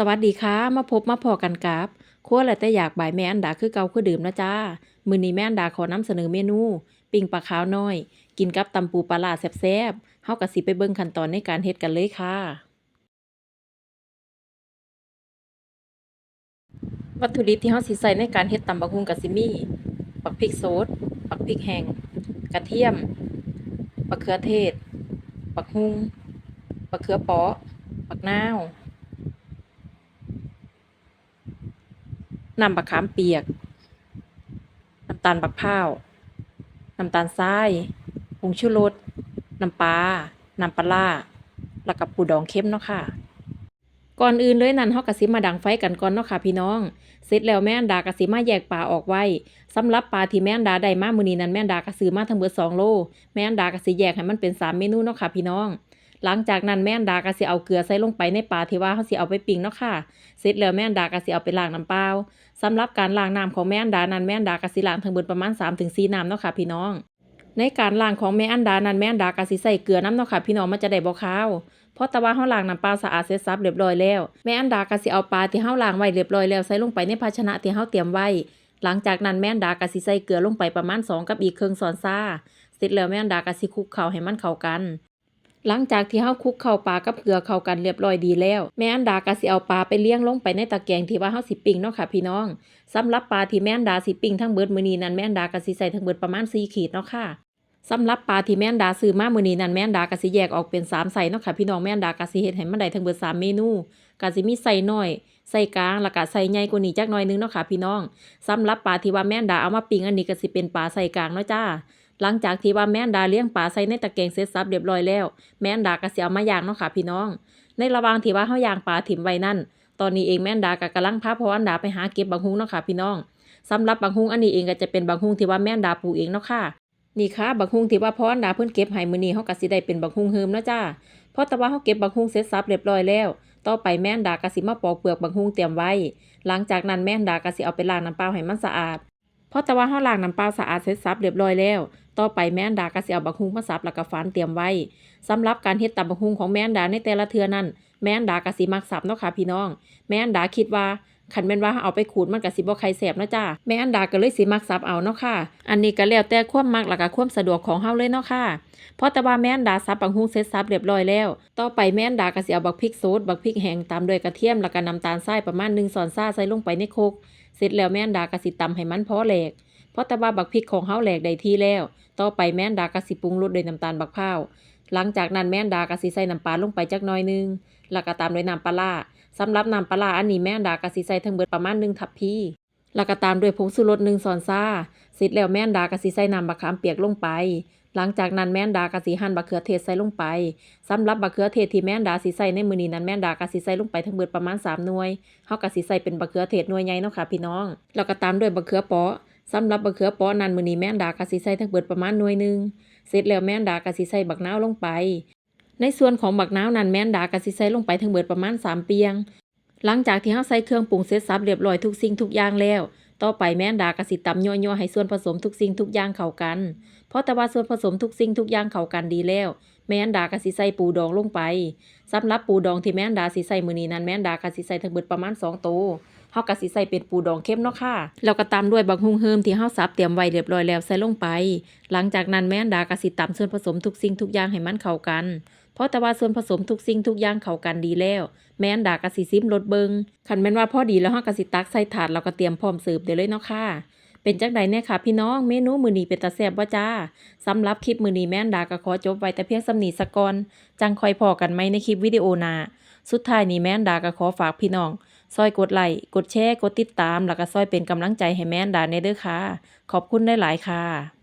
สวัสดีค่ะ มาพบมาพอกันกับครัวและแต่อยากบ่ายแม่อันดาคือเกาคือดื่มนะจ้า มื้อนี้แม่อันดาขอนำเสนอเมนู ปิ้งปลาขาวน้อย กินกับตำปูปลาร้าแซ่บๆเฮาก็สิไปเบิ่งขั้นตอนในการเฮ็ดกันเลยค่ะ วัตถุดิบที่เฮาสิใส่ในการเฮ็ดตำบักหุ่งก็สิมีบักพริกสดบักพริกแห้งกระเทียมบักเขือเทศบักหุ่งบักเขือเปาะบักนาว น้ำบักขามเปียก น้ำตาลบักพร้าว น้ำตาลทรายผงชูรส น้ำปลา น้ำปลาร้าแล้วก็ปูดองเค็มเนาะค่ะ ก่อนอื่นเลยนั่นเฮาก็สิมาดังไฟกันก่อนเนาะค่ะพี่น้อง เสร็จแล้วแม่อันดาก็สิมาแยกปลาออกไว้สำหรับปลาที่แม่อันดาได้มามื้อนี้นั้นแม่อันดาก็ซื้อมาทั้งเบิด2โล แม่อันดาก็สิแยกให้มันเป็น3เมนูเนาะค่ะพี่น้อง หลังจากนั้นแม่อันดาก็สิเอาเกลือใส่ลงไปในปลาที่ว่าเฮาสิเอาไปปิ้งเนาะค่ะ เสร็จแล้วแม่อันดาก็สิเอาไปล้างน้ำเปล่าสำหรับการล้างน้ำของแม่อันดานั้นแม่อันดากสิล้างทั้งเบิดประมาณ3-4น้ำเนาะค่ะพี่น้อง ในการล้างของแม่อันดานั้นแม่อันดากสิใส่เกลือน้ำเนาะค่ะพี่น้องมันจะได้บ่คาวเพราะต่ว่าเฮาล้างน้ำเปล่าสะอาดเสร็จสับเรียบร้อยแล้วแม่อันดากะสิเอาปลาที่เฮาล้างไว้เรียบร้อยแล้วใส่ลงไปในภาชนะที่เฮาเตรียมไว้ หลังจากนั้นแม่อันดากะสิใส่เกลือลงไปประมาณ 2 กับอีกครึ่งช้อนซ่าเสร็จแล้วแม่อันดากะสิคลุกเคล้าให้มันเข้ากัน หลังจากที่เฮาคลุกเข้าปลากับเกลือเข้ากันเรียบร้อยดีแล้ว แม่อันดาก็สิเอาปลาไปเลี้ยงลงไปในตะแกรงที่ว่าเฮาสิปิ้งเนาะค่ะพี่น้องสำหรับปลาที่แม่อันดาสิปิ้งทั้งเบิดมื้อนี้นั้นแม่อันดาก็สิใส่ทั้งเบิดประมาณ4ขีดเนาะค่ะสำหรับปลาที่แม่อันดาซื้อมามื้อนี้นั้นแม่อันดาก็สิแยกออกเป็น3ไส้เนาะค่ะพี่น้องแม่อันดาก็สิเฮ็ดให้มันได้ทั้งเบิด3เมนูก็สิมีไส้น้อยไส้กลางแล้วก็ไส้ใหญ่กว่านี้จักหน่อยนึงเนาะค่ะพี่น้องสำหรับปลาที่ว่าแม่อันดาเอามาปิ้งอันนี้ก็สิเป็นปลาไส้กลางเนาะจ้า หลังจากที่ว่าแม่นดาเลี้ยงปลาใส่ในตะแกรงเสร็จสับเรียบร้อยแล้ว แม่นดาก็สิเอามาย่างเนาะค่ะพี่น้อง ในระหว่างที่ว่าเฮาย่างปลาถิ่มไว้นั่น ตอนนี้เองแม่นดาก็กำลังพาพออันดาไปหาเก็บบังฮุงเนาะค่ะพี่น้องสำหรับบังฮุงอันนี้เองก็จะเป็นบังฮุงที่ว่าแม่นดาปลูกเองเนาะค่ะนี่ค่ะบังฮุงที่ว่าพออันดาเพิ่นเก็บให้มื้อนี้เฮาก็สิได้เป็นบังฮุงเฮิมเนาะจ้าเพราะแต่ว่าเฮาเก็บบังฮุงเสร็จสับเรียบร้อยแล้ว ต่อไปแม่นดาก็สิมาปอกเปลือกบังฮุงเตรียมไว้ หลังจากนั้นแม่นดาก็สิเอาไปล้างน้ำเปล่าให้มันสะอาด ราะแต่ว่าเฮาล้างน้ำเปล่าสะอาดเสร็จสับเรียบร้อยแล้ว ต่อไปแม่นดาก็สิเอาบักฮุงมาสับแล้วก็ฝานเตรียมไว้สำหรับการเฮ็ดตำบักฮุงของแม่นดาในแต่ละเทื่อนั้น แม่นดาก็สิมักสับเนาะค่ะพี่น้อง แม่นดาคิดว่า คันแม่นว่าเอาไปขูดมันก็สิบ่ใครแซ่บนะจ้าแม่นดาก็เลยสิมักสับเอาเนาะค่ะ อันนี้ก็แล้วแต่ความมักแล้วก็ความสะดวกของเฮาเลยเนาะค่ะเพราะแต่ว่าแม่นดาสับบักฮุงเสร็จสับเรียบร้อยแล้ว ต่อไปแม่นดาก็สิเอาบักพริกสดบักพริกแห้งตามด้วยกระเทียมแล้วก็น้ำตาลทรายประมาณ1ช้อนชาใส่ลงไปในโคกเสร็จแล้วแม่นดาก็สิตำให้มันพอแหลกเพราะแต่ว่าบักพริกของเฮาแหลกได้ที่แล้ว ต่อไปแม่นดากะสิปรุงรสด้วยน้ำตาลบักพร้าวหลังจากนั้นแม่นดากะสิใส่น้ำปลาลงไปจักหน่อยหนึง แล้วก็ตามด้วยน้ำปลาร้า สำหรับน้ำปลาอันนี้แม่นดากะสิใส่ทั้งเบิดประมาณ1ทัพพีแล้วก็ตามด้วยผงชูรส1ช้อนซ่าเสร็จแล้วแม่นดากะสิใส่น้ำบักขามเปียกลงไป หลังจากนั้นแม่นดากะสิหั่นบักเขือเทศใส่ลงไปสำหรับบักเขือเทศที่แม่นดาสิใส่ในมื้อนี้นั้นแม่นดากะสิใส่ลงไปทั้งเบิดประมาณ3หน่วยเฮาก็สิใส่เป็นบักเขือเทศหน่วยใหญ่เนาะค่ะพี่น้อง แล้วก็ตามด้วยบักเขือเปาะสำหรับบักเขือเปอนั้นมื้อนี้แม่นดากะสิใส่ทั้งเบิดประมาณหน่วยหนึงเสร็จแล้วแม่นดากะสิใส่บักนาวลงไป ในส่วนของบักนาวนั้นแม่นดากะสิใส่ลงไปทั้งเบิดประมาณ 3 เปียง หลังจากที่เฮาใส่เครื่องปรุงเสร็จสับเรียบร้อยทุกสิ่งทุกอย่างแล้ว ต่อไปแม่นดากะสิตำยั่วๆให้ส่วนผสมทุกสิ่งทุกอย่างเข้ากัน เพราะแต่ว่าส่วนผสมทุกสิ่งทุกอย่างเข้ากันดีแล้ว แม่นดากะสิใส่ปูดองลงไปสำหรับปูดองที่แม่นดาสิใส่มื้อนี้นั้นแม่นดากะสิใส่ทั้งเบิดประมาณ2โตเฮาก็สิใส่เป็นปูดองเข้มเนาะค่ะ แล้วก็ตามด้วยบักฮุงเฮิมที่เฮาสับเตรียมไว้เรียบร้อยแล้วใส่ลงไป หลังจากนั้นแม่นดาก็สิตำส่วนผสมทุกสิ่งทุกอย่างให้มันเข้ากัน เพราะแต่ว่าส่วนผสมทุกสิ่งทุกอย่างเข้ากันดีแล้ว แม่นดาก็สิซิมรสเบิงคันแม่นว่าพอดีแล้วฮาก็สิตักใส่ถาดแล้วก็เตรียมพร้อมเสิร์ฟได้เลยเนาะค่ะเป็นจังใดแน่ค่ะพี่น้องเมนูมือนีเป็นตาแซบบ่จ้าสำหรับคลิปมือนีแม่นดาก็ขอจบไว้แต่เพียงสำนี้ซะกอนจังคอยพอกันใหมในคลิปวิดีโอหน้าสุดท้ายนี้แม่นดาก็ขอฝากพี่น้องซอยกดไลค์กดแชร์กดติดตาม แล้วก็ซอยเป็นกำลังใจให้แม่นดาในเด้อค่ะ ขอบคุณได้หลายค่ะ